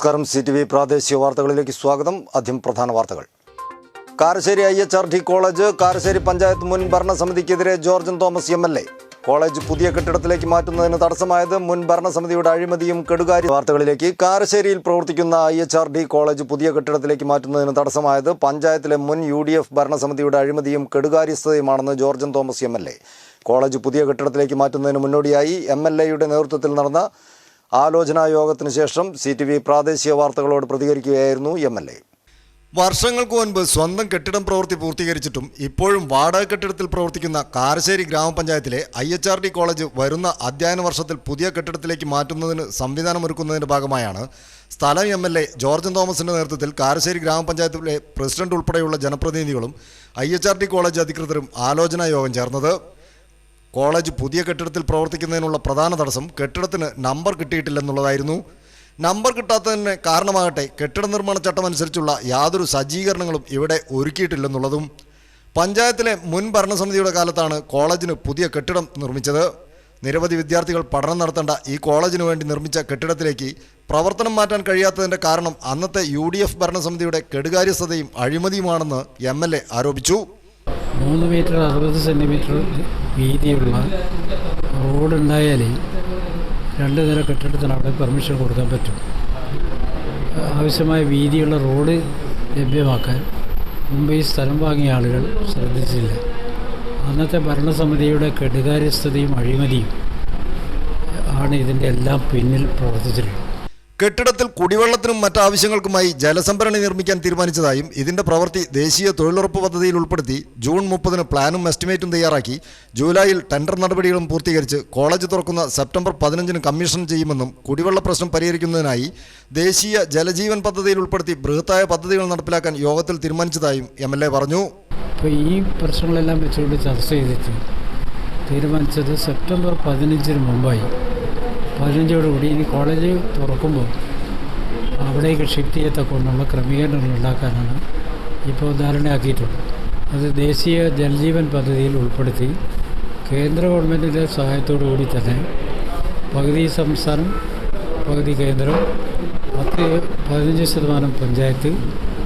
നമസ്കാരം. C T V പ്രാദേശിക വാർത്തകളിലേക്ക് സ്വാഗതം. ആദ്യം പ്രധാന വാർത്തകൾ. Karassery I H R T college Karassery panchayat മുൻ ഭരണസമിതിക്കെതിരെ Georgen Thomas M L A. College പുതിയ കെട്ടിടത്തിലേക്ക് മാറ്റുന്നതിന് തടസ്സമായത് മുൻ ഭരണസമിതിയുടെ അഴിമതിയും കെടുകാരി വാർത്തകളിലേക്ക്. കാരശ്ശേരിയിൽ പ്രവർത്തിക്കുന്ന I H R D college പുതിയ കെട്ടിടത്തിലേക്ക് മാറ്റുന്നതിന് തടസ്സമായത് പഞ്ചായത്തിലെ മുൻ യു ഡി എഫ് ഭരണസമിതിയുടെ അഴിമതിയും കെടുകാര്യസ്ഥതയുമാണെന്ന് Georgen Thomas M L A. College പുതിയ കെട്ടിടത്തിലേക്ക് മാറ്റുന്നതിന് മുന്നോടിയായി എം എൽ എയുടെ നേതൃത്വത്തിൽ നടന്ന ആലോചനാ യോഗത്തിന് ശേഷം സി ടി വി പ്രാദേശിക വാർത്തകളോട് പ്രതികരിക്കുകയായിരുന്നു എം എൽ എ. വർഷങ്ങൾക്ക് മുൻപ് സ്വന്തം കെട്ടിടം പ്രവൃത്തി പൂർത്തീകരിച്ചിട്ടും ഇപ്പോഴും വാടക കെട്ടിടത്തിൽ പ്രവർത്തിക്കുന്ന കാരശ്ശേരി ഗ്രാമപഞ്ചായത്തിലെ I H R D college വരുന്ന അധ്യയന വർഷത്തിൽ പുതിയ കെട്ടിടത്തിലേക്ക് മാറ്റുന്നതിന് സംവിധാനമൊരുക്കുന്നതിന്റെ ഭാഗമായാണ് സ്ഥലം എം എൽ എ ജോർജൻ തോമസിന്റെ നേതൃത്വത്തിൽ കാരശ്ശേരി ഗ്രാമപഞ്ചായത്തിലെ പ്രസിഡന്റ് ഉൾപ്പെടെയുള്ള ജനപ്രതിനിധികളും I H R D college അധികൃതരും ആലോചനാ യോഗം ചേർന്നത്. കോളേജ് പുതിയ കെട്ടിടത്തിൽ പ്രവർത്തിക്കുന്നതിനുള്ള പ്രധാന തടസ്സം കെട്ടിടത്തിന് നമ്പർ കിട്ടിയിട്ടില്ലെന്നുള്ളതായിരുന്നു. നമ്പർ കിട്ടാത്തതിന് കാരണമാകട്ടെ കെട്ടിട നിർമ്മാണ ചട്ടം അനുസരിച്ചുള്ള യാതൊരു സജ്ജീകരണങ്ങളും ഇവിടെ ഒരുക്കിയിട്ടില്ലെന്നുള്ളതും. പഞ്ചായത്തിലെ മുൻ ഭരണസമിതിയുടെ കാലത്താണ് കോളേജിന് പുതിയ കെട്ടിടം നിർമ്മിച്ചത്. നിരവധി വിദ്യാർത്ഥികൾ പഠനം നടത്തേണ്ട ഈ കോളേജിന് വേണ്ടി നിർമ്മിച്ച കെട്ടിടത്തിലേക്ക് പ്രവർത്തനം മാറ്റാൻ കഴിയാത്തതിന്റെ കാരണം അന്നത്തെ യു ഡി എഫ് ഭരണസമിതിയുടെ കെടുകാര്യസ്ഥതയും അഴിമതിയുമാണെന്ന് എം ആരോപിച്ചു. മൂന്ന് മീറ്റർ അറുപത് സെന്റിമീറ്റർ വീതിയുള്ള റോഡുണ്ടായാലേ രണ്ട് നില കെട്ടിടത്തിന് അവിടെ പെർമിഷൻ കൊടുക്കാൻ പറ്റും. ആവശ്യമായ വീതിയുള്ള റോഡ് ലഭ്യമാക്കാൻ മുമ്പ് ഈ സ്ഥലം വാങ്ങിയ ആളുകൾ ശ്രദ്ധിച്ചില്ല. അന്നത്തെ ഭരണസമിതിയുടെ കെടുകാര്യസ്ഥതയും അഴിമതിയും ആണ് ഇതിന്റെ എല്ലാം പിന്നിൽ പ്രവർത്തിച്ചിട്ടുള്ളത്. കെട്ടിടത്തിൽ കുടിവെള്ളത്തിനും മറ്റാവശ്യങ്ങൾക്കുമായി ജലസംഭരണി നിർമ്മിക്കാൻ തീരുമാനിച്ചതായും ഇതിന്റെ പ്രവൃത്തി ദേശീയ തൊഴിലുറപ്പ് പദ്ധതിയിൽ ഉൾപ്പെടുത്തി ജൂൺ മുപ്പതിന് പ്ലാനും എസ്റ്റിമേറ്റും തയ്യാറാക്കി. ജൂലൈയിൽ ടെൻഡർ നടപടികളും പൂർത്തീകരിച്ച് കോളേജ് തുറക്കുന്ന സെപ്റ്റംബർ പതിനഞ്ചിന് കമ്മീഷൻ ചെയ്യുമെന്നും കുടിവെള്ള പ്രശ്നം പരിഹരിക്കുന്നതിനായി ദേശീയ ജലജീവൻ പദ്ധതിയിൽ ഉൾപ്പെടുത്തി ബൃഹത്തായ പദ്ധതികൾ നടപ്പിലാക്കാൻ യോഗത്തിൽ തീരുമാനിച്ചതായും എം പറഞ്ഞു. ഈ പ്രശ്നങ്ങളെല്ലാം വെച്ചുകൊണ്ട് ചർച്ച ചെയ്തിട്ട് തീരുമാനിച്ചത് സെപ്റ്റംബർ പതിനഞ്ചിന് മുമ്പായി. പതിനഞ്ചോടുകൂടി ഇനി കോളേജ് തുറക്കുമ്പോൾ അവിടേക്ക് ഷിഫ്റ്റ് ചെയ്യത്തക്കൊണ്ടുള്ള ക്രമീകരണങ്ങൾ ഉണ്ടാക്കാനാണ് ഇപ്പോൾ ധാരണയാക്കിയിട്ടുള്ളത് അത് ദേശീയ ജൽജീവൻ പദ്ധതിയിൽ ഉൾപ്പെടുത്തി കേന്ദ്ര ഗവൺമെന്റിന്റെ സഹായത്തോടു കൂടി തന്നെ പകുതി സംസ്ഥാനം പകുതി കേന്ദ്രം പത്ത് പതിനഞ്ച് ശതമാനം പഞ്ചായത്ത്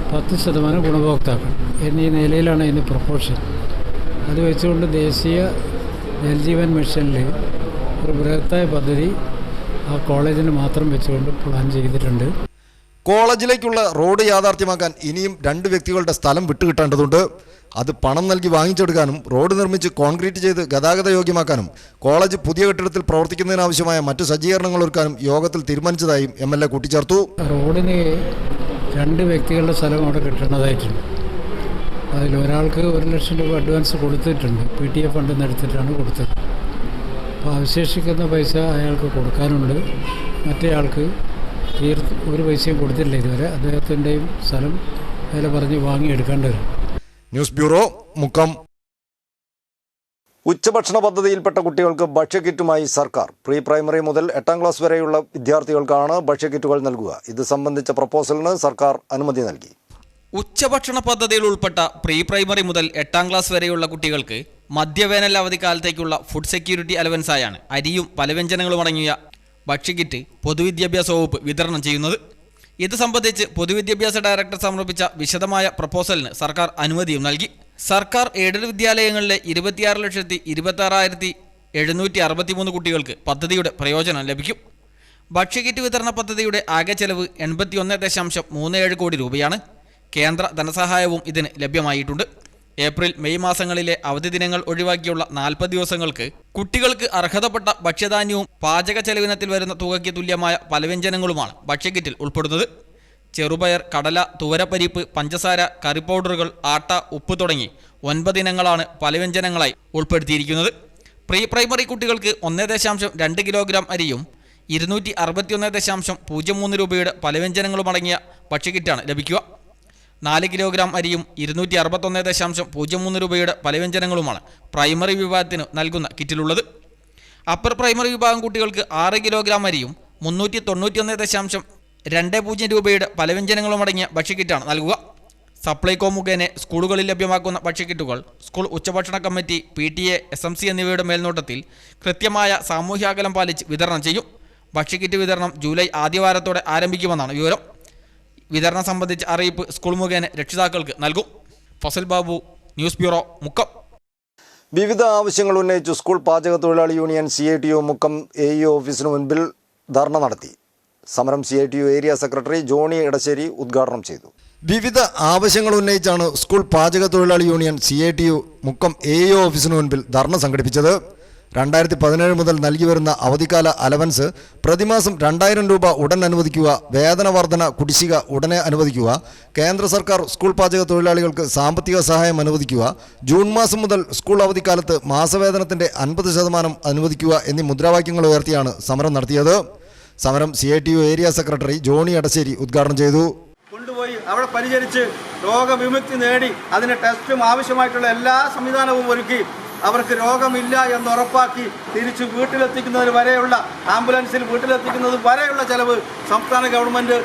പത്ത് ശതമാനം ഗുണഭോക്താക്കൾ എന്നീ നിലയിലാണ് ഇതിന് പ്രൊപ്പോഷൻ അത് വെച്ചുകൊണ്ട് ദേശീയ ജൽജീവൻ മിഷനിൽ ഒരു ബൃഹത്തായ പദ്ധതി ആ കോളേജിന് മാത്രം വെച്ചുകൊണ്ട് പ്ലാൻ ചെയ്തിട്ടുണ്ട്. കോളേജിലേക്കുള്ള റോഡ് യാഥാർത്ഥ്യമാക്കാൻ ഇനിയും രണ്ട് വ്യക്തികളുടെ സ്ഥലം വിട്ടുകിട്ടേണ്ടതുണ്ട്. അത് പണം നൽകി വാങ്ങിച്ചെടുക്കാനും റോഡ് നിർമ്മിച്ച് കോൺക്രീറ്റ് ചെയ്ത് ഗതാഗത യോഗ്യമാക്കാനും കോളേജ് പുതിയ കെട്ടിടത്തിൽ പ്രവർത്തിക്കുന്നതിനാവശ്യമായ മറ്റു സജ്ജീകരണങ്ങൾ ഒരുക്കാനും യോഗത്തിൽ തീരുമാനിച്ചതായും എം എൽ എ കൂട്ടിച്ചേർത്തു. റോഡിന് രണ്ട് വ്യക്തികളുടെ സ്ഥലം അവിടെ കിട്ടേണ്ടതായിട്ടുണ്ട്. അതിൽ ഒരാൾക്ക് ഒരു ലക്ഷം രൂപ അഡ്വാൻസ് കൊടുത്തിട്ടുണ്ട്. പി ടി എഫ് ഫണ്ടിൽ നിന്ന് എടുത്തിട്ടാണ് കൊടുത്തത്. അപ്പോൾ അവശേഷിക്കുന്ന പൈസ അയാൾക്ക് കൊടുക്കാനുണ്ട്. മറ്റേയാൾക്ക് തീർത്ത് ഒരു പൈസയും കൊടുത്തില്ല ഇതുവരെ. അദ്ദേഹത്തിന്റെയും സ്ഥലം വില പറഞ്ഞ് വാങ്ങിയെടുക്കേണ്ടി വരും. News bureau Mukkam. ഉച്ചഭക്ഷണ പദ്ധതിയിൽപ്പെട്ട കുട്ടികൾക്ക് ഭക്ഷ്യക്കിറ്റുമായി സർക്കാർ. പ്രീ പ്രൈമറി മുതൽ എട്ടാം ക്ലാസ് വരെയുള്ള വിദ്യാർത്ഥികൾക്കാണ് ഭക്ഷ്യക്കിറ്റുകൾ നൽകുക. ഇത് സംബന്ധിച്ച പ്രപ്പോസലിന് സർക്കാർ അനുമതി നൽകി. ഉച്ചഭക്ഷണ പദ്ധതിയിൽ ഉൾപ്പെട്ട പ്രീ പ്രൈമറി മുതൽ എട്ടാം ക്ലാസ് വരെയുള്ള കുട്ടികൾക്ക് മധ്യവേനൽ അവധിക്കാലത്തേക്കുള്ള ഫുഡ് സെക്യൂരിറ്റി അലവൻസായാണ് അരിയും പലവ്യഞ്ജനങ്ങളും അടങ്ങിയ ഭക്ഷ്യക്കിറ്റ് പൊതുവിദ്യാഭ്യാസ വകുപ്പ് വിതരണം ചെയ്യുന്നത്. ഇത് സംബന്ധിച്ച് പൊതുവിദ്യാഭ്യാസ ഡയറക്ടർ സമർപ്പിച്ച വിശദമായ പ്രപ്പോസലിന് സർക്കാർ അനുമതിയും നൽകി. സർക്കാർ എയ്ഡഡ് വിദ്യാലയങ്ങളിലെ ഇരുപത്തിയാറ് ലക്ഷത്തി ഇരുപത്തി എഴുന്നൂറ്റി അറുപത്തിമൂന്ന് കുട്ടികൾക്ക് പദ്ധതിയുടെ പ്രയോജനം ലഭിക്കും. ഭക്ഷ്യക്കിറ്റ് വിതരണ പദ്ധതിയുടെ ആകെ ചെലവ് എൺപത്തിയൊന്ന് ദശാംശം മൂന്ന് ഏഴ് കോടി രൂപയാണ്. കേന്ദ്ര ധനസഹായവും ഇതിന് ലഭ്യമായിട്ടുണ്ട്. ഏപ്രിൽ മെയ് മാസങ്ങളിലെ അവധി ദിനങ്ങൾ ഒഴിവാക്കിയുള്ള നാൽപ്പത് ദിവസങ്ങൾക്ക് കുട്ടികൾക്ക് അർഹതപ്പെട്ട ഭക്ഷ്യധാന്യവും പാചക ചെലവിനത്തിൽ വരുന്ന തുകയ്ക്ക് തുല്യമായ പലവ്യഞ്ജനങ്ങളുമാണ് ഭക്ഷ്യക്കിറ്റിൽ ഉൾപ്പെടുന്നത്. ചെറുപയർ കടല തുവരപ്പരിപ്പ് പഞ്ചസാര കറി പൗഡറുകൾ ആട്ട ഉപ്പ് തുടങ്ങി ഒൻപത് ഇനങ്ങളാണ് പലവ്യഞ്ജനങ്ങളായി ഉൾപ്പെടുത്തിയിരിക്കുന്നത്. പ്രീ പ്രൈമറി കുട്ടികൾക്ക് ഒന്ന് ദശാംശം രണ്ട് കിലോഗ്രാം അരിയും ഇരുന്നൂറ്റി അറുപത്തിയൊന്ന് ദശാംശം പൂജ്യം മൂന്ന് രൂപയുടെ പലവ്യഞ്ജനങ്ങളുമടങ്ങിയ ഭക്ഷ്യക്കിറ്റാണ് ലഭിക്കുക. നാല് കിലോഗ്രാം അരിയും ഇരുന്നൂറ്റി അറുപത്തൊന്ന് ദശാംശം പൂജ്യം മൂന്ന് രൂപയുടെ പലവ്യഞ്ജനങ്ങളുമാണ് പ്രൈമറി വിഭാഗത്തിന് നൽകുന്ന കിറ്റിലുള്ളത്. അപ്പർ പ്രൈമറി വിഭാഗം കുട്ടികൾക്ക് ആറ് കിലോഗ്രാം അരിയും മുന്നൂറ്റി തൊണ്ണൂറ്റിയൊന്ന് ദശാംശം രണ്ട് പൂജ്യം രൂപയുടെ പലവ്യഞ്ജനങ്ങളും അടങ്ങിയ ഭക്ഷ്യക്കിറ്റാണ് നൽകുക. സപ്ലൈകോ മുഖേന സ്കൂളുകളിൽ ലഭ്യമാക്കുന്ന ഭക്ഷ്യക്കിറ്റുകൾ സ്കൂൾ ഉച്ചഭക്ഷണ committee P T A S M C എന്നിവയുടെ മേൽനോട്ടത്തിൽ കൃത്യമായ സാമൂഹ്യാകലം പാലിച്ച് വിതരണം ചെയ്യും. ഭക്ഷ്യക്കിറ്റ് വിതരണം ജൂലൈ ആദ്യവാരത്തോടെ ആരംഭിക്കുമെന്നാണ് വിവരം. വിതരണം സംബന്ധിച്ച അറിയിപ്പ് സ്കൂൾ മുഖേന രക്ഷിതാക്കൾക്ക് നൽകും. Fazal Babu news bureau Mukkam. വിവിധ ആവശ്യങ്ങൾ ഉന്നയിച്ചു സ്കൂൾ പാചക തൊഴിലാളി union C I T U Mukkam A E ഓഫീസിന് മുൻപിൽ ധർണ നടത്തി. സമരം C I T U area secretary Johny Edassery ഉദ്ഘാടനം ചെയ്തു. വിവിധ ആവശ്യങ്ങൾ ഉന്നയിച്ചാണ് സ്കൂൾ പാചക തൊഴിലാളി union C I T U Mukkam A E ഓഫീസിന് മുൻപിൽ ധർണ സംഘടിപ്പിച്ചത്. രണ്ടായിരത്തി പതിനേഴ് മുതൽ നൽകി വരുന്ന അവധിക്കാല അലവൻസ് പ്രതിമാസം രണ്ടായിരം രൂപ ഉടൻ അനുവദിക്കുക വേതന വർധന കുടിശ്ശിക ഉടനെ അനുവദിക്കുക കേന്ദ്ര സർക്കാർ സ്കൂൾ പാചക തൊഴിലാളികൾക്ക് സാമ്പത്തിക സഹായം അനുവദിക്കുക ജൂൺ മാസം മുതൽ സ്കൂൾ അവധിക്കാലത്ത് മാസവേതനത്തിന്റെ അൻപത് ശതമാനം അനുവദിക്കുക എന്നീ മുദ്രാവാക്യങ്ങൾ ഉയർത്തിയാണ് സമരം നടത്തിയത്. സമരം C I T U area secretary Johny Adassery ഉദ്ഘാടനം ചെയ്തു. കൊണ്ടുപോയി അവിടെ പരിചരിച്ച് രോഗവിമുക്തി നേടി അതിന് ടെസ്റ്റും ആവശ്യമായിട്ടുള്ള എല്ലാ സംവിധാനവും ഒരുക്കി. അവർക്ക് രോഗമില്ല എന്ന് ഉറപ്പാക്കി തിരിച്ച് വീട്ടിലെത്തിക്കുന്നതിന് വരെയുള്ള ആംബുലൻസിൽ വീട്ടിലെത്തിക്കുന്നത് വരെയുള്ള ചെലവ് സംസ്ഥാന ഗവൺമെന്റ്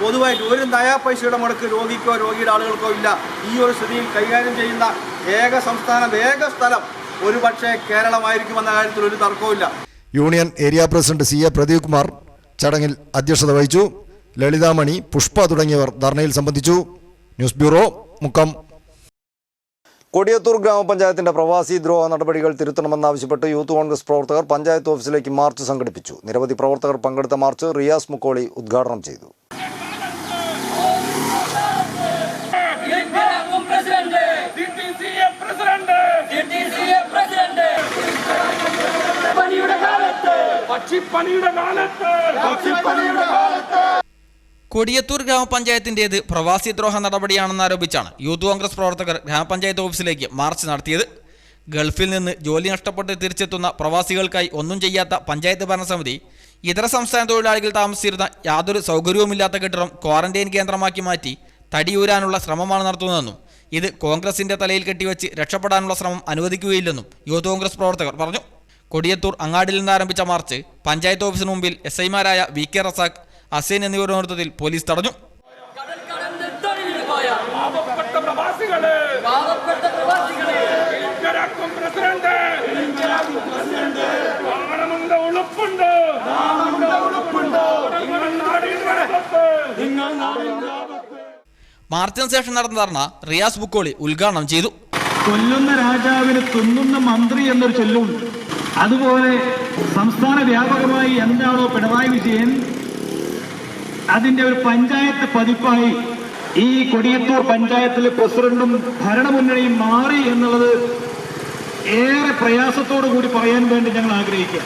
പൊതുവായിട്ട് ഒരു നയാ പൈസയുടെ മുടക്ക് രോഗിക്കോ രോഗിയുടെ ആളുകൾക്കോ ഇല്ല. ഈ ഒരു സ്ഥിതിയിൽ കൈകാര്യം ചെയ്യുന്ന ഏക സംസ്ഥാനം ഏക സ്ഥലം ഒരു പക്ഷേ കേരളമായിരിക്കുമെന്ന കാര്യത്തിൽ ഒരു തർക്കവുമില്ല union area president C A Pradeep Kumar ചടങ്ങിൽ അധ്യക്ഷത വഹിച്ചു. ലളിതാമണി പുഷ്പ തുടങ്ങിയവർ ധർണയിൽ സംബന്ധിച്ചു. News bureau Mukkam. കൊടിയത്തൂർ ഗ്രാമപഞ്ചായത്തിന്റെ പ്രവാസി ദ്രോഹ നടപടികൾ തിരുത്തണമെന്നാവശ്യപ്പെട്ട് യൂത്ത് കോൺഗ്രസ് പ്രവർത്തകർ പഞ്ചായത്ത് ഓഫീസിലേക്ക് മാർച്ച് സംഘടിപ്പിച്ചു. നിരവധി പ്രവർത്തകർ പങ്കെടുത്ത മാർച്ച് റിയാസ് മുക്കോളി ഉദ്ഘാടനം ചെയ്തു. പക്ഷിപ്പണിയുടെ കാലത്ത് പക്ഷിപ്പണിയുടെ കാലത്ത്. കൊടിയത്തൂർ ഗ്രാമപഞ്ചായത്തിന്റേത് പ്രവാസി ദ്രോഹ നടപടിയാണെന്ന് ആരോപിച്ചാണ് യൂത്ത് കോൺഗ്രസ് പ്രവർത്തകർ ഗ്രാമപഞ്ചായത്ത് ഓഫീസിലേക്ക് മാർച്ച് നടത്തിയത്. ഗൾഫിൽ നിന്ന് ജോലി നഷ്ടപ്പെട്ട് തിരിച്ചെത്തുന്ന പ്രവാസികൾക്കായി ഒന്നും ചെയ്യാത്ത പഞ്ചായത്ത് ഭരണസമിതി ഇതര സംസ്ഥാന തൊഴിലാളികൾ താമസിച്ചിരുന്ന യാതൊരു സൗകര്യവുമില്ലാത്ത കെട്ടിടം ക്വാറന്റൈൻ കേന്ദ്രമാക്കി മാറ്റി തടിയൂരാനുള്ള ശ്രമമാണ് നടത്തുന്നതെന്നും ഇത് കോൺഗ്രസിന്റെ തലയിൽ കെട്ടിവെച്ച് രക്ഷപ്പെടാനുള്ള ശ്രമം അനുവദിക്കുകയില്ലെന്നും യൂത്ത് കോൺഗ്രസ് പ്രവർത്തകർ പറഞ്ഞു. കൊടിയത്തൂർ അങ്ങാടിയിൽ നിന്ന് ആരംഭിച്ച മാർച്ച് പഞ്ചായത്ത് ഓഫീസിന് മുമ്പിൽ എസ് ഐമാരായ വി കെ റസാഖ് അസൈൻ എന്നിവരുടെ നേതൃത്വത്തിൽ പോലീസ് തടഞ്ഞു. മാർച്ചിന് ശേഷം നടന്ന ധർണ റിയാസ് ബുക്കോളി ഉദ്ഘാടനം ചെയ്തു. കൊല്ലുന്ന രാജാവിന് തുന്നുന്ന മന്ത്രി എന്നൊരു ചൊല്ലുണ്ട്. അതുപോലെ സംസ്ഥാന വ്യാപകമായി എന്താണോ പിണറായി വിജയൻ അതിന്റെ ഒരു പഞ്ചായത്ത് പതിപ്പായി ഈ കൊടിയത്തൂർ പഞ്ചായത്തിലെ പ്രസിഡന്റും ഭരണമുന്നണിയും മാറി എന്നുള്ളത് ഏറെ പ്രയാസത്തോടു കൂടി പറയാൻ വേണ്ടി ഞങ്ങൾ ആഗ്രഹിക്കുക.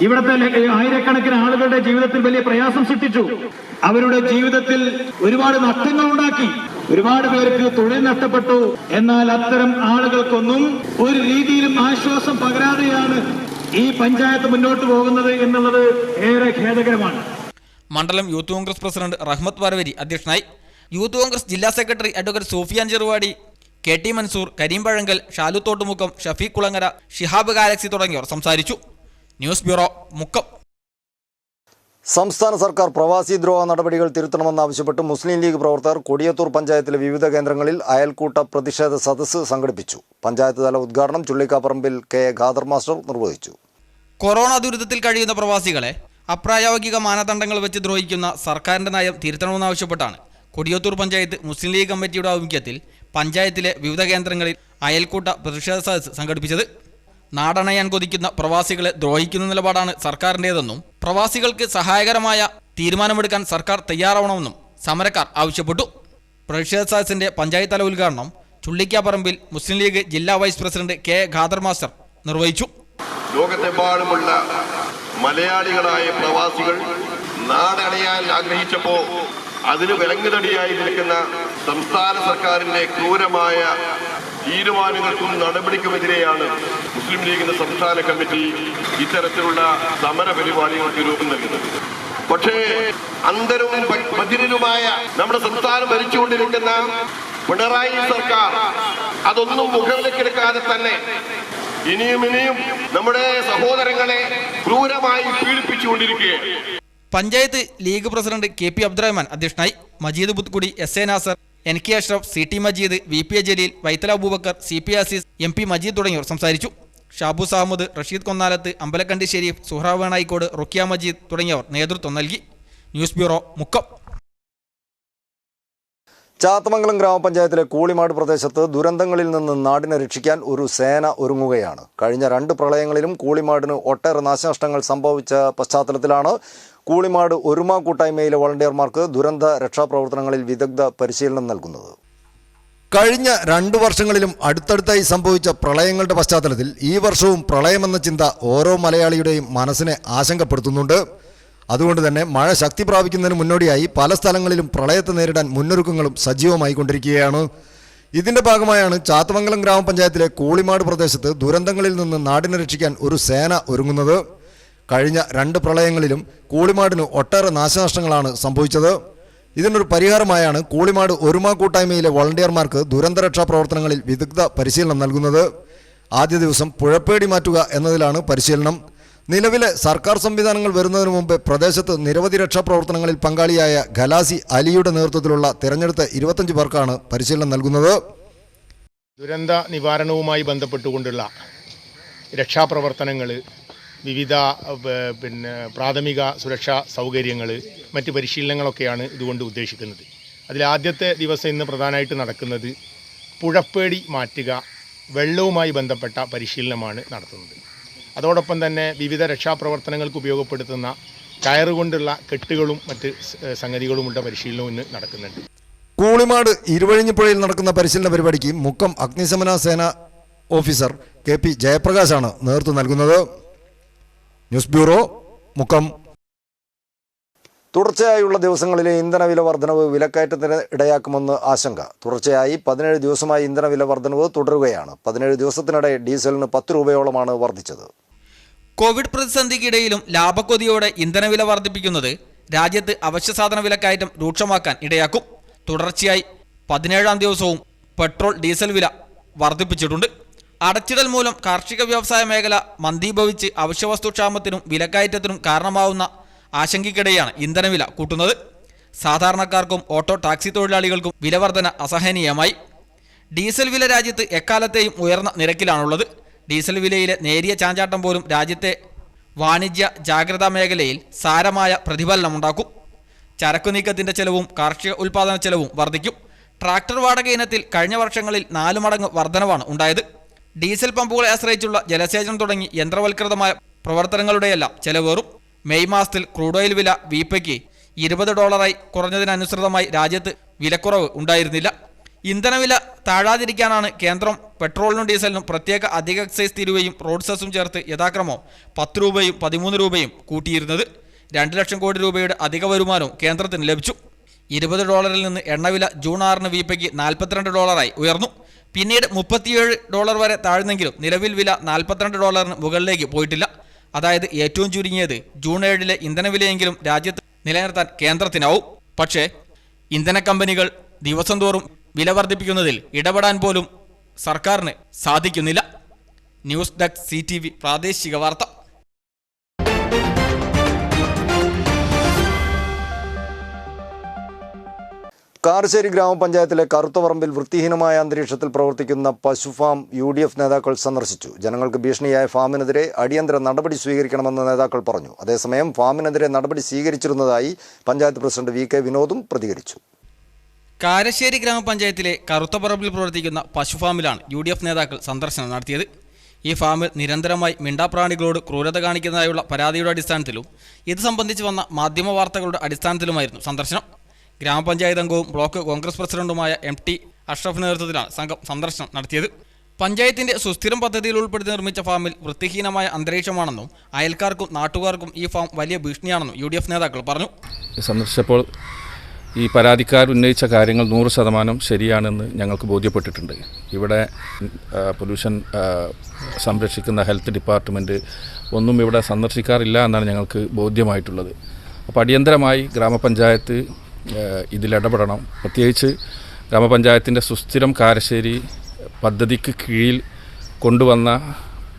ഇവിടുത്തെ ആയിരക്കണക്കിന് ആളുകളുടെ ജീവിതത്തിൽ വലിയ പ്രയാസം സൃഷ്ടിച്ചു. അവരുടെ ജീവിതത്തിൽ ഒരുപാട് നഷ്ടങ്ങൾ ഉണ്ടാക്കി. ഒരുപാട് പേർക്ക് തൊഴിൽ നഷ്ടപ്പെട്ടു. എന്നാൽ അത്തരം ആളുകൾക്കൊന്നും ഒരു രീതിയിലും ആശ്വാസം പകരാതെയാണ് ഈ പഞ്ചായത്ത് മുന്നോട്ട് പോകുന്നത് എന്നുള്ളത് ഏറെ ഖേദകരമാണ്. മണ്ഡലം youth congress president Rahmath Varavari അധ്യക്ഷനായി. യൂത്ത് കോൺഗ്രസ് ജില്ലാ secretary advocate Sufiyan Cheruvadi K T Mansoor Kareem Pazhankal Shalu Thottumukkam Shafeeq Kulangara Shihab galaxy തുടങ്ങിയവർ സംസാരിച്ചു. News bureau Mukkam. സംസ്ഥാന സർക്കാർ പ്രവാസി ദ്രോഹ നടപടികൾ തിരുത്തണമെന്നാവശ്യപ്പെട്ട് മുസ്ലിം ലീഗ് പ്രവർത്തകർ കൊടിയത്തൂർ പഞ്ചായത്തിലെ വിവിധ കേന്ദ്രങ്ങളിൽ അയൽക്കൂട്ട പ്രതിഷേധ സദസ്സ് സംഘടിപ്പിച്ചു. പഞ്ചായത്ത് തല ഉദ്ഘാടനം ചുള്ളിക്കാപ്പറമ്പിൽ കെ ഖാദർ മാസ്റ്റർ നിർവഹിച്ചു. കൊറോണ ദുരിതത്തിൽ കഴിയുന്ന പ്രവാസികളെ അപ്രായോഗിക മാനദണ്ഡങ്ങൾ വെച്ച് ദ്രോഹിക്കുന്ന സർക്കാരിന്റെ നയം തിരുത്തണമെന്നാവശ്യപ്പെട്ടാണ് Kodiyathur panchayat Muslim League committee ആഭിമുഖ്യത്തിൽ പഞ്ചായത്തിലെ വിവിധ കേന്ദ്രങ്ങളിൽ അയൽക്കൂട്ട പ്രതിഷേധ സദസ് സംഘടിപ്പിച്ചത്. നാടണയാൻ കൊതിക്കുന്ന പ്രവാസികളെ ദ്രോഹിക്കുന്ന നിലപാടാണ് സർക്കാരിന്റേതെന്നും പ്രവാസികൾക്ക് സഹായകരമായ തീരുമാനമെടുക്കാൻ സർക്കാർ തയ്യാറാവണമെന്നും സമരക്കാർ ആവശ്യപ്പെട്ടു. പ്രതിഷേധ സദസ്സിന്റെ പഞ്ചായത്ത് തല ഉദ്ഘാടനം ചുള്ളിക്കാപ്പറമ്പിൽ മുസ്ലിം ലീഗ് ജില്ലാ vice president K Khader master നിർവഹിച്ചു. ലോകത്തെമ്പാടുമുള്ള മലയാളികളായ പ്രവാസികൾ നാടണയാൻ ആഗ്രഹിച്ചപ്പോൾ അതിന് വിലങ്ങുതടിയായി നിൽക്കുന്ന സംസ്ഥാന സർക്കാരിന്റെ ക്രൂരമായ തീരുമാനങ്ങൾക്കും നടപടിക്കുമെതിരെയാണ് മുസ്ലിം ലീഗിന്റെ സംസ്ഥാന കമ്മിറ്റി ഇത്തരത്തിലുള്ള സമര പരിപാടികൾക്ക് രൂപം നൽകുന്നത്. പക്ഷേ അന്തരവും ഭ- നമ്മുടെ സംസ്ഥാനം ഭരിച്ചുകൊണ്ടിരിക്കുന്ന പിണറായി സർക്കാർ അതൊന്നും മുഖവിലക്കെടുക്കാതെ തന്നെ ഇനിയും ഇനിയും നമ്മുടെ സഹോദരങ്ങളെ ക്രൂരമായി പീഡിപ്പിച്ചുകൊണ്ടിരിക്കുകയാണ്. Panchayat league president K P Abdurahman അധ്യക്ഷനായി Majeed Puthukkudi S A Nasar N K Ashraf C T Majeed V P A Jaleel Vaithala Abubakar C P Azeez M P Majeed തുടങ്ങിയവർ സംസാരിച്ചു. ഷാബു അഹമ്മദ് റഷീദ് കൊന്നാലത്ത് അമ്പലക്കണ്ടി ഷെരീഫ് സുഹ്ര വേണായിക്കോട് റുക്കിയ മജീദ് തുടങ്ങിയവർ നേതൃത്വം നൽകി. News bureau Mukkam. ചാത്തമംഗലം ഗ്രാമപഞ്ചായത്തിലെ കൂളിമാട് പ്രദേശത്ത് ദുരന്തങ്ങളിൽ നിന്ന് നാടിനെ രക്ഷിക്കാൻ ഒരു സേന ഒരുങ്ങുകയാണ്. കഴിഞ്ഞ രണ്ട് പ്രളയങ്ങളിലും കൂളിമാടിന് ഒട്ടേറെ നാശനഷ്ടങ്ങൾ സംഭവിച്ച പശ്ചാത്തലത്തിലാണ് കൂളിമാട് ഒരുമ കൂട്ടായ്മയിലെ വളണ്ടിയർമാർക്ക് ദുരന്ത രക്ഷാപ്രവർത്തനങ്ങളിൽ വിദഗ്ധ പരിശീലനം നൽകുന്നത്. കഴിഞ്ഞ രണ്ട് വർഷങ്ങളിലും അടുത്തടുത്തായി സംഭവിച്ച പ്രളയങ്ങളുടെ പശ്ചാത്തലത്തിൽ ഈ വർഷവും പ്രളയമെന്ന ചിന്ത ഓരോ മലയാളിയുടെയും മനസ്സിനെ ആശങ്കപ്പെടുത്തുന്നുണ്ട്. അതുകൊണ്ട് തന്നെ മഴ ശക്തി പ്രാപിക്കുന്നതിന് മുന്നോടിയായി പല സ്ഥലങ്ങളിലും പ്രളയത്തെ നേരിടാൻ മുന്നൊരുക്കങ്ങളും സജീവമായി കൊണ്ടിരിക്കുകയാണ് ഇതിന്റെ ഭാഗമായാണ് ചാത്തമംഗലം ഗ്രാമപഞ്ചായത്തിലെ കൂളിമാട് പ്രദേശത്ത് ദുരന്തങ്ങളിൽ നിന്ന് നാടിനെ രക്ഷിക്കാൻ ഒരു സേന ഒരുങ്ങുന്നത്. കഴിഞ്ഞ രണ്ട് പ്രളയങ്ങളിലും കൂളിമാടിന് ഒട്ടേറെ നാശനഷ്ടങ്ങളാണ് സംഭവിച്ചത്. ഇതിനൊരു പരിഹാരമായാണ് കൂളിമാട് ഒരുമ കൂട്ടായ്മയിലെ വളണ്ടിയർമാർക്ക് ദുരന്തരക്ഷാ പ്രവർത്തനങ്ങളിൽ വിദഗ്ധ പരിശീലനം നൽകുന്നത്. ആദ്യ ദിവസം പുഴപ്പേടി മാറ്റുക എന്നതിലാണ് പരിശീലനം. നിലവിലെ സർക്കാർ സംവിധാനങ്ങൾ വരുന്നതിന് മുമ്പ് പ്രദേശത്ത് നിരവധി രക്ഷാപ്രവർത്തനങ്ങളിൽ പങ്കാളിയായ ഖലാസി അലിയുടെ നേതൃത്വത്തിലുള്ള തിരഞ്ഞെടുത്ത ഇരുപത്തഞ്ച് പേർക്കാണ് പരിശീലനം നൽകുന്നത്. ദുരന്ത നിവാരണവുമായി ബന്ധപ്പെട്ടുകൊണ്ടുള്ള രക്ഷാപ്രവർത്തനങ്ങൾ വിവിധ പിന്നെ പ്രാഥമിക സുരക്ഷാ സൗകര്യങ്ങൾ മറ്റ് പരിശീലനങ്ങളൊക്കെയാണ് ഇതുകൊണ്ട് ഉദ്ദേശിക്കുന്നത്. അതിലാദ്യത്തെ ദിവസം ഇന്ന് പ്രധാനമായിട്ട് നടക്കുന്നത് പുഴപ്പേടി മാറ്റുക വെള്ളവുമായി ബന്ധപ്പെട്ട പരിശീലനമാണ് നടത്തുന്നത്. അതോടൊപ്പം തന്നെ വിവിധ രക്ഷാപ്രവർത്തനങ്ങൾക്ക് ഉപയോഗപ്പെടുത്തുന്ന കയറുകൊണ്ടുള്ള കെട്ടുകളും മറ്റ് സംഗതികളുമുള്ള പരിശീലനവും ഇന്ന് നടക്കുന്നുണ്ട്. കൂളിമാട് ഇരുവഴിഞ്ഞിപ്പുഴയിൽ നടക്കുന്ന പരിശീലന പരിപാടിക്ക് മുക്കം അഗ്നിശമന സേന ഓഫീസർ കെ പി ജയപ്രകാശാണ് നേതൃത്വം നൽകുന്നത്. News bureau Mukkam. തുടർച്ചയായുള്ള ദിവസങ്ങളിലെ ഇന്ധന വില വർധനവ് വിലക്കയറ്റത്തിന് ഇടയാക്കുമെന്ന് ആശങ്ക. തുടർച്ചയായി പതിനേഴ് ദിവസമായി ഇന്ധന വില വർധനവ് തുടരുകയാണ്. പതിനേഴ് ദിവസത്തിനിടെ ഡീസലിന് പത്ത് രൂപയോളമാണ് വർദ്ധിച്ചത് കോവിഡ് പ്രതിസന്ധിക്കിടയിലും ലാഭക്കൊതിയോടെ ഇന്ധനവില വർദ്ധിപ്പിക്കുന്നത് രാജ്യത്ത് അവശ്യസാധന വിലക്കയറ്റം രൂക്ഷമാക്കാൻ ഇടയാക്കും. തുടർച്ചയായി പതിനേഴാം ദിവസവും പെട്രോൾ ഡീസൽ വില വർദ്ധിപ്പിച്ചിട്ടുണ്ട്. അടച്ചിടൽ മൂലം കാർഷിക വ്യവസായ മേഖല മന്ദീഭവിച്ച് അവശ്യവസ്തുക്ഷാമത്തിനും വിലക്കയറ്റത്തിനും കാരണമാവുന്ന ആശങ്കയ്ക്കിടെയാണ് ഇന്ധനവില കൂട്ടുന്നത്. സാധാരണക്കാർക്കും ഓട്ടോ ടാക്സി തൊഴിലാളികൾക്കും വിലവർധന അസഹനീയമായി. ഡീസൽ വില രാജ്യത്ത് എക്കാലത്തെയും ഉയർന്ന നിരക്കിലാണുള്ളത്. ഡീസൽ വിലയിലെ നേരിയ ചാഞ്ചാട്ടം പോലും രാജ്യത്തെ വാണിജ്യ ജാഗ്രതാ മേഖലയിൽ സാരമായ പ്രതിഫലനമുണ്ടാക്കും. ചരക്കു നീക്കത്തിന്റെ ചെലവും കാർഷിക ഉൽപാദന ചെലവും വർദ്ധിക്കും. ട്രാക്ടർ വാടക ഇനത്തിൽ കഴിഞ്ഞ വർഷങ്ങളിൽ നാലു മടങ്ങ് വർധനവാണ് ഉണ്ടായത്. ഡീസൽ പമ്പുകളെ ആശ്രയിച്ചുള്ള ജലസേചനം തുടങ്ങി യന്ത്രവൽകൃതമായ പ്രവർത്തനങ്ങളുടെയെല്ലാം ചെലവേറും. മെയ് മാസത്തിൽ ക്രൂഡ് ഓയിൽ വില വീപ്പയ്ക്ക് ഇരുപത് ഡോളറായി കുറഞ്ഞതിനനുസൃതമായി രാജ്യത്ത് വിലക്കുറവ് ഉണ്ടായിരുന്നില്ല. ഇന്ധനവില താഴാതിരിക്കാനാണ് കേന്ദ്രം പെട്രോളിനും ഡീസലിനും പ്രത്യേക അധിക എക്സൈസ് തീരുവയും റോഡ് സെസ്സും ചേർത്ത് യഥാക്രമം പത്ത് രൂപയും പതിമൂന്ന് രൂപയും കൂട്ടിയിരുന്നത്. രണ്ട് ലക്ഷം കോടി രൂപയുടെ അധിക വരുമാനവും കേന്ദ്രത്തിന് ലഭിച്ചു. ഇരുപത് ഡോളറിൽ നിന്ന് എണ്ണവില ജൂൺ ആറിന് വീപ്പയ്ക്ക് നാൽപ്പത്തിരണ്ട് ഡോളറായി ഉയർന്നു. പിന്നീട് മുപ്പത്തിയേഴ് ഡോളർ വരെ താഴ്ന്നെങ്കിലും നിലവിൽ വില നാൽപ്പത്തിരണ്ട് ഡോളറിന് മുകളിലേക്ക് പോയിട്ടില്ല. അതായത് ഏറ്റവും ചുരുങ്ങിയത് ജൂൺ ഏഴിലെ ഇന്ധനവിലയെങ്കിലും രാജ്യത്ത് നിലനിർത്താൻ കേന്ദ്രത്തിനാവും. പക്ഷേ ഇന്ധന കമ്പനികൾ ദിവസം തോറും വില വർദ്ധിപ്പിക്കുന്നതിൽ ഇടപെടാൻ പോലും സർക്കാരിന് സാധിക്കുന്നില്ല. News desk C T V പ്രാദേശിക വാർത്ത. കാർശ്ശേരി ഗ്രാമപഞ്ചായത്തിലെ കറുത്തപറമ്പിൽ വൃത്തിഹീനമായ അന്തരീക്ഷത്തിൽ പ്രവർത്തിക്കുന്ന പശു ഫാം യു ഡി എഫ് നേതാക്കൾ സന്ദർശിച്ചു. ജനങ്ങൾക്ക് ഭീഷണിയായ ഫാമിനെതിരെ അടിയന്തര നടപടി സ്വീകരിക്കണമെന്ന് നേതാക്കൾ പറഞ്ഞു. അതേസമയം ഫാമിനെതിരെ നടപടി സ്വീകരിച്ചിരുന്നതായി പഞ്ചായത്ത് പ്രസിഡന്റ് വി കെ വിനോദും പ്രതികരിച്ചു. കാരശ്ശേരി ഗ്രാമപഞ്ചായത്തിലെ കറുത്തപ്പറമ്പിൽ പ്രവർത്തിക്കുന്ന പശുഫാമിലാണ് യു ഡി എഫ് നേതാക്കൾ സന്ദർശനം നടത്തിയത്. ഈ ഫാമിൽ നിരന്തരമായി മിണ്ടാപ്രാണികളോട് ക്രൂരത കാണിക്കുന്നതായുള്ള പരാതിയുടെ അടിസ്ഥാനത്തിലും ഇത് സംബന്ധിച്ച് വന്ന മാധ്യമ വാർത്തകളുടെ അടിസ്ഥാനത്തിലുമായിരുന്നു സന്ദർശനം. ഗ്രാമപഞ്ചായത്ത് അംഗവും ബ്ലോക്ക് കോൺഗ്രസ് പ്രസിഡന്റുമായ എം ടി അഷ്റഫ് നേതൃത്വത്തിലാണ് സംഘം സന്ദർശനം നടത്തിയത്. പഞ്ചായത്തിന്റെ സുസ്ഥിരം പദ്ധതിയിൽ ഉൾപ്പെടുത്തി നിർമ്മിച്ച ഫാമിൽ വൃത്തിഹീനമായ അന്തരീക്ഷമാണെന്നും അയൽക്കാർക്കും നാട്ടുകാർക്കും ഈ ഫാം വലിയ ഭീഷണിയാണെന്നും യു നേതാക്കൾ പറഞ്ഞു. സന്ദർശിച്ചപ്പോൾ ഈ പരാതിക്കാർ ഉന്നയിച്ച കാര്യങ്ങൾ നൂറ് ശതമാനം ശരിയാണെന്ന് ഞങ്ങൾക്ക് ബോധ്യപ്പെട്ടിട്ടുണ്ട്. ഇവിടെ പൊല്യൂഷൻ സംരക്ഷിക്കുന്ന ഹെൽത്ത് ഡിപ്പാർട്ട്മെന്റ് ഒന്നും ഇവിടെ സന്ദർശിക്കാറില്ല എന്നാണ് ഞങ്ങൾക്ക് ബോധ്യമായിട്ടുള്ളത്. അപ്പോൾ അടിയന്തരമായി ഗ്രാമപഞ്ചായത്ത് ഇതിലിടപെടണം പ്രത്യേകിച്ച് ഗ്രാമപഞ്ചായത്തിന്റെ സുസ്ഥിരം കാരശ്ശേരി പദ്ധതിക്ക് കീഴിൽ കൊണ്ടുവന്ന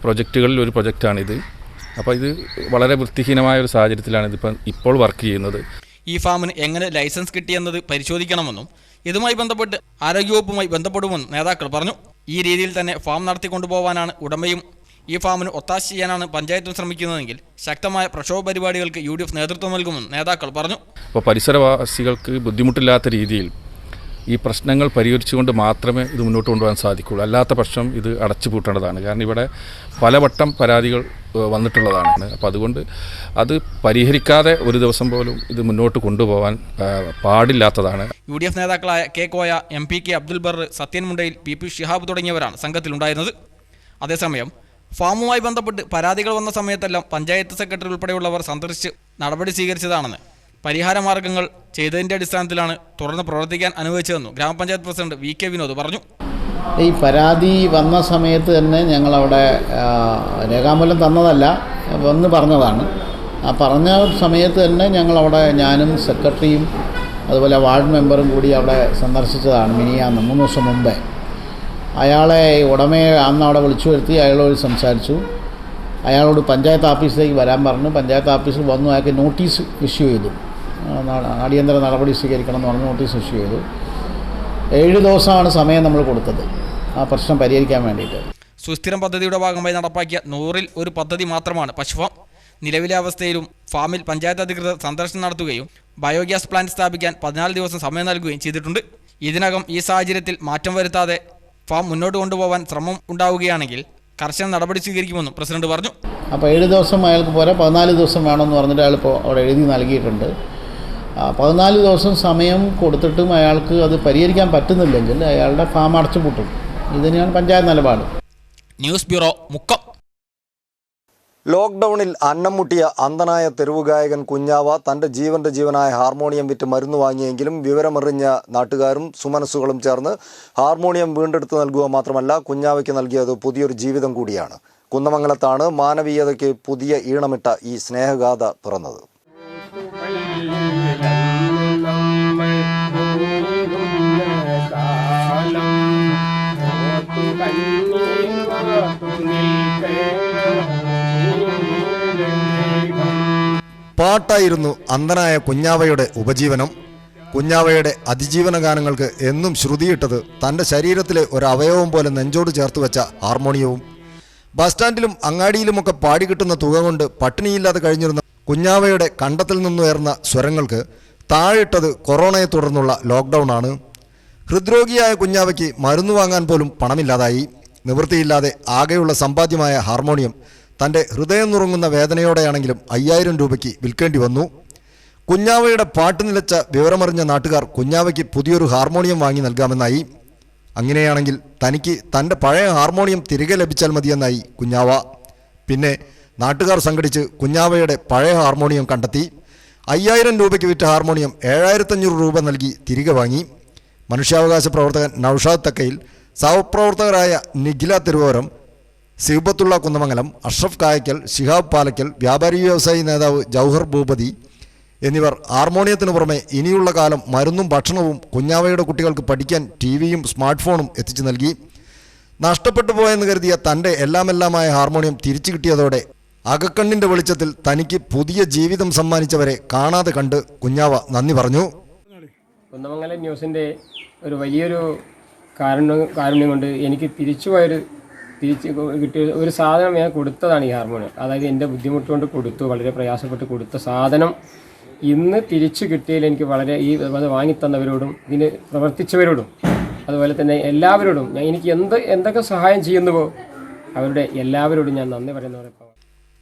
പ്രൊജക്റ്റുകളിൽ ഒരു പ്രൊജക്റ്റാണിത്. അപ്പോൾ ഇത് വളരെ വൃത്തിഹീനമായ ഒരു സാഹചര്യത്തിലാണ് ഇതിപ്പം ഇപ്പോൾ വർക്ക് ചെയ്യുന്നത്. ഈ ഫാമിന് എങ്ങനെ ലൈസൻസ് കിട്ടിയെന്നത് പരിശോധിക്കണമെന്നും ഇതുമായി ബന്ധപ്പെട്ട് ആരോഗ്യവകുപ്പുമായി ബന്ധപ്പെടുമെന്നും നേതാക്കൾ പറഞ്ഞു. ഈ രീതിയിൽ തന്നെ ഫാം നടത്തിക്കൊണ്ടുപോകാനാണ് ഉടമയും ഈ ഫാമിന് ഒത്താശ ചെയ്യാനാണ് പഞ്ചായത്തും ശ്രമിക്കുന്നതെങ്കിൽ ശക്തമായ പ്രക്ഷോഭ പരിപാടികൾക്ക് യു നേതൃത്വം നൽകുമെന്ന് നേതാക്കൾ പറഞ്ഞു. അപ്പോൾ പരിസരവാസികൾക്ക് ബുദ്ധിമുട്ടില്ലാത്ത രീതിയിൽ ഈ പ്രശ്നങ്ങൾ പരിഹരിച്ചുകൊണ്ട് മാത്രമേ ഇത് മുന്നോട്ട് കൊണ്ടുപോകാൻ സാധിക്കുള്ളൂ അല്ലാത്ത പക്ഷം ഇത് അടച്ചുപൂട്ടേണ്ടതാണ് കാരണം ഇവിടെ പലവട്ടം പരാതികൾ വന്നിട്ടുള്ളതാണ്. അപ്പോൾ അതുകൊണ്ട് അത് പരിഹരിക്കാതെ ഒരു ദിവസം പോലും ഇത് മുന്നോട്ട് കൊണ്ടുപോകാൻ പാടില്ലാത്തതാണ്. യു ഡി എഫ് നേതാക്കളായ K Koya M P K Abdul ബർ സത്യൻ മുണ്ടയിൽ പി പി ഷിഹാബ് തുടങ്ങിയവരാണ് സംഘത്തിലുണ്ടായിരുന്നത്. അതേസമയം ഫാമുമായി ബന്ധപ്പെട്ട് പരാതികൾ വന്ന സമയത്തെല്ലാം പഞ്ചായത്ത് സെക്രട്ടറി ഉൾപ്പെടെയുള്ളവർ സന്ദർശിച്ച് നടപടി സ്വീകരിച്ചതാണെന്ന് പരിഹാരമാർഗങ്ങൾ ചെയ്തതിന്റെ അടിസ്ഥാനത്തിലാണ് തുടർന്ന് പ്രവർത്തിക്കാൻ അനുവദിച്ചതെന്നും ഗ്രാമപഞ്ചായത്ത് പ്രസിഡന്റ് വി കെ വിനോദ് പറഞ്ഞു. ഈ പരാതി വന്ന സമയത്ത് തന്നെ ഞങ്ങളവിടെ രേഖാമൂലം തന്നതല്ല വന്ന് പറഞ്ഞതാണ്. ആ പറഞ്ഞ സമയത്ത് തന്നെ ഞങ്ങളവിടെ ഞാനും സെക്രട്ടറിയും അതുപോലെ വാർഡ് മെമ്പറും കൂടി അവിടെ സന്ദർശിച്ചതാണ് മിനിയാന്ന് മൂന്ന് ദിവസം മുമ്പേ. അയാളെ ഉടമയെ അന്ന് അവിടെ വിളിച്ചു വരുത്തി അയാളോട് സംസാരിച്ചു. അയാളോട് പഞ്ചായത്ത് ഓഫീസിലേക്ക് വരാൻ പറഞ്ഞു. പഞ്ചായത്ത് ഓഫീസിൽ വന്നു അയാൾക്ക് നോട്ടീസ് ഇഷ്യൂ ചെയ്തു. അടിയന്തര നടപടി സ്വീകരിക്കണം എന്ന് പറഞ്ഞ് നോട്ടീസ് ഇഷ്യൂ ചെയ്തു. ഏഴ് ദിവസമാണ് സമയം നമ്മൾ കൊടുത്തത്. ആ പ്രശ്നം പരിഹരിക്കാൻ വേണ്ടിയിട്ട്. സുസ്ഥിരം പദ്ധതിയുടെ ഭാഗമായി നടപ്പാക്കിയ നൂറിൽ ഒരു പദ്ധതി മാത്രമാണ് പശുഫാം. നിലവിലെ അവസ്ഥയിലും ഫാമിൽ പഞ്ചായത്ത് അധികൃതർ സന്ദർശനം നടത്തുകയും ബയോഗ്യാസ് പ്ലാന്റ് സ്ഥാപിക്കാൻ പതിനാല് ദിവസം സമയം നൽകുകയും ചെയ്തിട്ടുണ്ട്. ഇതിനകം ഈ സാഹചര്യത്തിൽ മാറ്റം വരുത്താതെ ഫാം മുന്നോട്ട് കൊണ്ടുപോകാൻ ശ്രമം ഉണ്ടാവുകയാണെങ്കിൽ കർശന നടപടി സ്വീകരിക്കുമെന്നും പ്രസിഡന്റ് പറഞ്ഞു. അപ്പോൾ ഏഴ് ദിവസം അയാൾക്ക് പോരാ പതിനാല് ദിവസം വേണമെന്ന് പറഞ്ഞിട്ട് അയാൾ ഇപ്പോൾ അവിടെ എഴുതി നൽകിയിട്ടുണ്ട്. പതിനാല് ദിവസം സമയം കൊടുത്തിട്ടും അയാൾക്ക് അത് പരിഹരിക്കാൻ പറ്റുന്നില്ലെങ്കിൽ അയാളുടെ ഫാം അടച്ചു പൂട്ടും. ഇത് തന്നെയാണ് പഞ്ചായത്ത് നിലപാട്. News bureau Mukkam. ലോക്ക്ഡൌണിൽ അന്നം മുട്ടിയ അന്ധനായ തെരുവുഗായകൻ കുഞ്ഞാവ തന്റെ ജീവന്റെ ജീവനായ ഹാർമോണിയം വിറ്റ് മരുന്ന് വാങ്ങിയെങ്കിലും വിവരമറിഞ്ഞ നാട്ടുകാരും സുമനസ്സുകളും ചേർന്ന് ഹാർമോണിയം വീണ്ടെടുത്ത് നൽകുക മാത്രമല്ല കുഞ്ഞാവയ്ക്ക് നൽകിയത് പുതിയൊരു ജീവിതം കൂടിയാണ്. കുന്നമംഗലത്താണ് മാനവീയതയ്ക്ക് പുതിയ ഈണമിട്ട ഈ സ്നേഹഗാഥ പിറന്നത് പാട്ടായിരുന്നു അന്ധനായ കുഞ്ഞാവയുടെ ഉപജീവനം. കുഞ്ഞാവയുടെ അതിജീവന ഗാനങ്ങൾക്ക് എന്നും ശ്രുതിയിട്ടത് തന്റെ ശരീരത്തിലെ ഒരു അവയവം പോലെ നെഞ്ചോട് ചേർത്ത് വെച്ച ഹാർമോണിയവും. ബസ് സ്റ്റാൻഡിലും അങ്ങാടിയിലുമൊക്കെ പാടികിട്ടുന്ന തുക കൊണ്ട് പട്ടിണിയില്ലാതെ കഴിഞ്ഞിരുന്ന കുഞ്ഞാവയുടെ കണ്ടത്തിൽ നിന്നുയർന്ന സ്വരങ്ങൾക്ക് താഴിട്ടത് കൊറോണയെ തുടർന്നുള്ള ലോക്ക്ഡൗൺ ആണ് ഹൃദ്രോഗിയായ കുഞ്ഞാവയ്ക്ക് മരുന്ന് വാങ്ങാൻ പോലും പണമില്ലാതായി. നിവൃത്തിയില്ലാതെ ആകെയുള്ള സമ്പാദ്യമായ ഹാർമോണിയം തന്റെ ഹൃദയം നുറങ്ങുന്ന വേദനയോടെയാണെങ്കിലും അയ്യായിരം രൂപയ്ക്ക് വിൽക്കേണ്ടി വന്നു. കുഞ്ഞാവയുടെ പാട്ട് നിലച്ച വിവരമറിഞ്ഞ നാട്ടുകാർ കുഞ്ഞാവയ്ക്ക് പുതിയൊരു ഹാർമോണിയം വാങ്ങി നൽകാമെന്നായി. അങ്ങനെയാണെങ്കിൽ തനിക്ക് തന്റെ പഴയ ഹാർമോണിയം തിരികെ ലഭിച്ചാൽ മതിയെന്നായി കുഞ്ഞാവ. പിന്നെ നാട്ടുകാർ സംഘടിച്ച് കുഞ്ഞാവയുടെ പഴയ ഹാർമോണിയം കണ്ടെത്തി. അയ്യായിരം രൂപയ്ക്ക് വിറ്റ ഹാർമോണിയം ഏഴായിരത്തഞ്ഞൂറ് രൂപ നൽകി തിരികെ വാങ്ങി. മനുഷ്യാവകാശ പ്രവർത്തകൻ നൌഷാദ് തക്കയിൽ സഹപ്രവർത്തകരായ നിഖില തിരുവോരം സിബത്തുള്ള കുന്നമംഗലം അഷ്റഫ് കായക്കൽ ശിഹാബ് പാലക്കൽ വ്യാപാരി വ്യവസായി നേതാവ് ജൗഹർ ഭൂപതി എന്നിവർ ഹാർമോണിയത്തിന് പുറമെ ഇനിയുള്ള കാലം മരുന്നും ഭക്ഷണവും കുഞ്ഞാവയുടെ കുട്ടികൾക്ക് പഠിക്കാൻ ടി വിയും സ്മാർട്ട് ഫോണും എത്തിച്ചു നൽകി. നഷ്ടപ്പെട്ടു പോയെന്ന് കരുതിയ തന്റെ എല്ലാമെല്ലാമായ ഹാർമോണിയം തിരിച്ചു കിട്ടിയതോടെ അകക്കണ്ണിന്റെ വെളിച്ചത്തിൽ തനിക്ക് പുതിയ ജീവിതം സമ്മാനിച്ചവരെ കാണാതെ കണ്ട് കുഞ്ഞാവ നന്ദി പറഞ്ഞു. കുന്നമംഗലം ന്യൂസിന്റെ ഒരു വലിയൊരു കാരുണ്യം കാരുണ്യം കൊണ്ട് എനിക്ക് തിരിച്ചു പോയൊരു തിരിച്ച് കിട്ടിയ ഒരു സാധനം ഞാൻ കൊടുത്തതാണ് ഈ ഹാർമോണിയം അതായത് എന്റെ ബുദ്ധിമുട്ട് കൊണ്ട് കൊടുത്തു വളരെ പ്രയാസപ്പെട്ട് കൊടുത്ത സാധനം ഇന്ന് തിരിച്ചു കിട്ടിയതിൽ എനിക്ക് വളരെ ഈ അത് വാങ്ങിത്തന്നവരോടും ഇതിന് പ്രവർത്തിച്ചവരോടും അതുപോലെ തന്നെ എല്ലാവരോടും ഞാൻ എനിക്ക് എന്ത് എന്തൊക്കെ സഹായം ചെയ്യുന്നുവോ അവരുടെ എല്ലാവരോടും ഞാൻ നന്ദി പറയുന്നവർ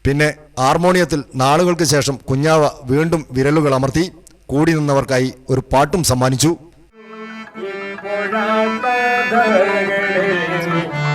പിന്നെ ഹാർമോണിയത്തിൽ നാളുകൾക്ക് ശേഷം കുഞ്ഞാവ വീണ്ടും വിരലുകൾ അമർത്തി കൂടി നിന്നവർക്കായി ഒരു പാട്ടും സമ്മാനിച്ചു.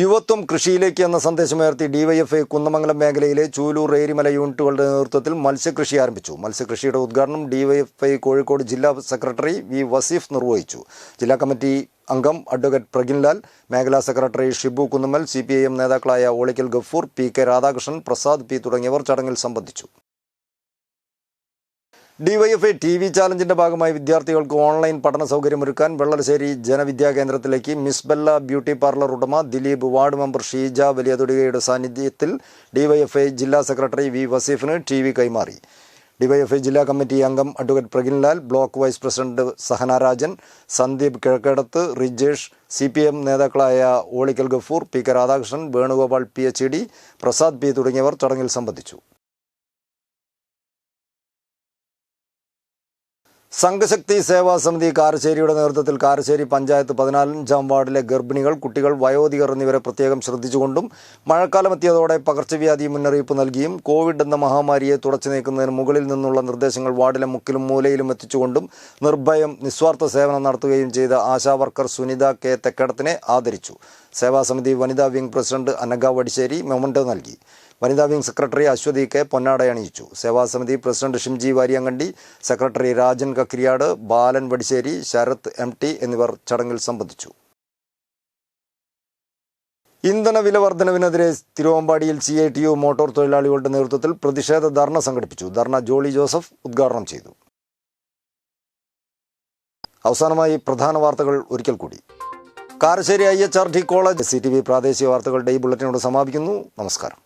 യുവത്വം കൃഷിയിലേക്ക് എന്ന സന്ദേശമുയർത്തി ഡിവൈഎഫ്ഐ കുന്നമംഗലം മേഖലയിലെ ചൂലൂർ ഏരിമല യൂണിറ്റുകളുടെ നേതൃത്വത്തിൽ മത്സ്യകൃഷി ആരംഭിച്ചു. മത്സ്യകൃഷിയുടെ ഉദ്ഘാടനം ഡിവൈഎഫ്ഐ കോഴിക്കോട് ജില്ലാ സെക്രട്ടറി വി വസീഫ് നിർവഹിച്ചു. ജില്ലാ കമ്മിറ്റി അംഗം അഡ്വക്കേറ്റ് പ്രഗിൻലാൽ മേഖലാ സെക്രട്ടറി ഷിബു കുന്നമ്മൽ സി നേതാക്കളായ Olikkal Gafoor P K Radhakrishnan Prasad P തുടങ്ങിയവർ ചടങ്ങിൽ സംബന്ധിച്ചു. ഡിവൈഎഫ്ഐ ടി വി ചാലഞ്ചിന്റെ ഭാഗമായി വിദ്യാർത്ഥികൾക്ക് ഓൺലൈൻ പഠന സൗകര്യമൊരുക്കാൻ വെള്ളശ്ശേരി ജനവിദ്യാ കേന്ദ്രത്തിലേക്ക് മിസ് ബെല്ല ബ്യൂട്ടി പാർലർ ഉടമ ദിലീപ് വാർഡ് മെമ്പർ ഷീജ വലിയതൊടികയുടെ സാന്നിധ്യത്തിൽ ഡിവൈഎഫ്ഐ ജില്ലാ സെക്രട്ടറി വി വസീഫിന് ടി വി കൈമാറി. ഡിവൈഎഫ്ഐ ജില്ലാ കമ്മിറ്റി അംഗം advocate Praginlal block vice president Sahanarajan Sandeep Kizhakkedath Rijesh C P M നേതാക്കളായ Olikkal Gafoor P K Radhakrishnan Venugopal P H D Prasad P തുടങ്ങിയവർ ചടങ്ങിൽ സംബന്ധിച്ചു. സംഘശക്തി സേവാ സമിതി കാരശ്ശേരിയുടെ നേതൃത്വത്തിൽ കാരശ്ശേരി പഞ്ചായത്ത് പതിനാലഞ്ചാം വാർഡിലെ ഗർഭിണികൾ കുട്ടികൾ വയോധികർ എന്നിവരെ പ്രത്യേകം ശ്രദ്ധിച്ചുകൊണ്ടും മഴക്കാലമെത്തിയതോടെ പകർച്ചവ്യാധി മുന്നറിയിപ്പ് നൽകിയും കോവിഡ് എന്ന മഹാമാരിയെ തുടച്ചു നീക്കുന്നതിന് മുകളിൽ നിന്നുള്ള നിർദ്ദേശങ്ങൾ വാർഡിലെ മുക്കിലും മൂലയിലും എത്തിച്ചുകൊണ്ടും നിർഭയം നിസ്വാർത്ഥ സേവനം നടത്തുകയും ചെയ്ത ആശാവർക്കർ സുനിത കെ തെക്കടത്തിനെ ആദരിച്ചു. സേവാസമിതി വനിതാ wing president Anagha Vadissery memento നൽകി. വനിതാ വിംഗ് സെക്രട്ടറി അശ്വതി കെ പൊന്നാട അണിയിച്ചു സേവാസമിതി president Shimji Variyankandi secretary Rajan Kakriyad Balan Vadissery Sarath M T എന്നിവർ ചടങ്ങിൽ സംബന്ധിച്ചു. ഇന്ധന വില വർധനവിനെതിരെ തിരുവമ്പാടിയിൽ C I T U motor തൊഴിലാളികളുടെ നേതൃത്വത്തിൽ പ്രതിഷേധ ധർണ സംഘടിപ്പിച്ചു. ധർണ ജോളി ജോസഫ് ഉദ്ഘാടനം ചെയ്തു. അവസാനമായി പ്രധാന വാർത്തകൾ ഒരിക്കൽ കൂടി. Karassery I H R T college C T V പ്രാദേശിക വാർത്തകളുടെ ഈ ബുള്ളറ്റിനോട് സമാപിക്കുന്നു. നമസ്കാരം.